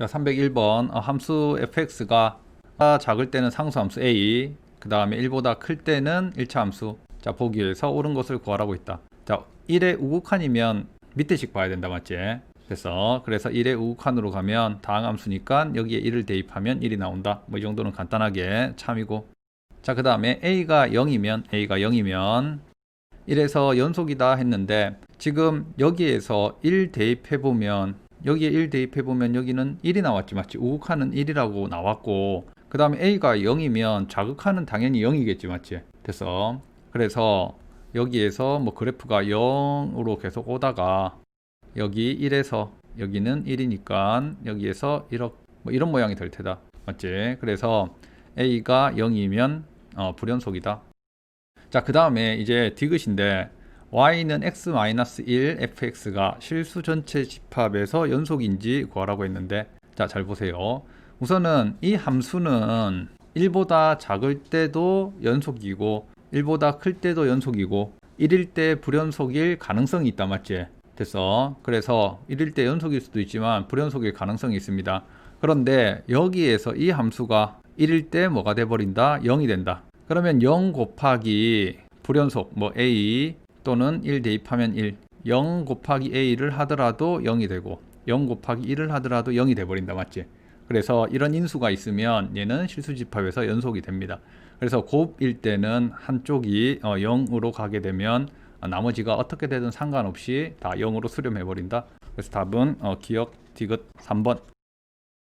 자, 301번 어, 함수 fx가 작을 때는 상수 함수 a, 그 다음에 1보다 클 때는 1차 함수. 자, 보기에서 옳은 것을 구하라고 있다. 자, 1의 우극한이면 밑에씩 봐야 된다, 맞지? 그래서 그래서 1의 우극한으로 가면 다항 함수니까 여기에 1을 대입하면 1이 나온다. 뭐 이 정도는 간단하게 참이고. 자, 그 다음에 a가 0이면 a가 0이면 1에서 연속이다 했는데 지금 여기에서 1 대입해 보면 여기에 1 대입해 보면 여기는 1이 나왔지 맞지? 우극한은 1이라고 나왔고 그 다음에 a가 0이면 자극한은 당연히 0이겠지 맞지? 됐어. 그래서 여기에서 뭐 그래프가 0으로 계속 오다가 여기 1에서 여기는 1이니까 여기에서 1억 뭐 이런 모양이 될 테다 맞지? 그래서 a가 0이면 어, 불연속이다. 자, 그 다음에 이제 디귿인데 y는 x-1 fx가 실수 전체 집합에서 연속인지 구하라고 했는데 자, 잘 보세요. 우선은 이 함수는 1보다 작을 때도 연속이고 1보다 클 때도 연속이고 1일 때 불연속일 가능성이 있다 맞지? 됐어. 그래서 1일 때 연속일 수도 있지만 불연속일 가능성이 있습니다. 그런데 여기에서 이 함수가 1일 때 뭐가 돼버린다? 0이 된다. 그러면 0 곱하기 불연속 뭐 a 또는 1 대입하면 1 0 곱하기 a를 하더라도 0이 되고 0 곱하기 1을 하더라도 0이 돼버린다 맞지? 그래서 이런 인수가 있으면 얘는 실수집합에서 연속이 됩니다. 그래서 곱일 때는 한쪽이 어, 0으로 가게 되면 어, 나머지가 어떻게 되든 상관없이 다 0으로 수렴해 버린다. 그래서 답은 어, 기억 디귿 3번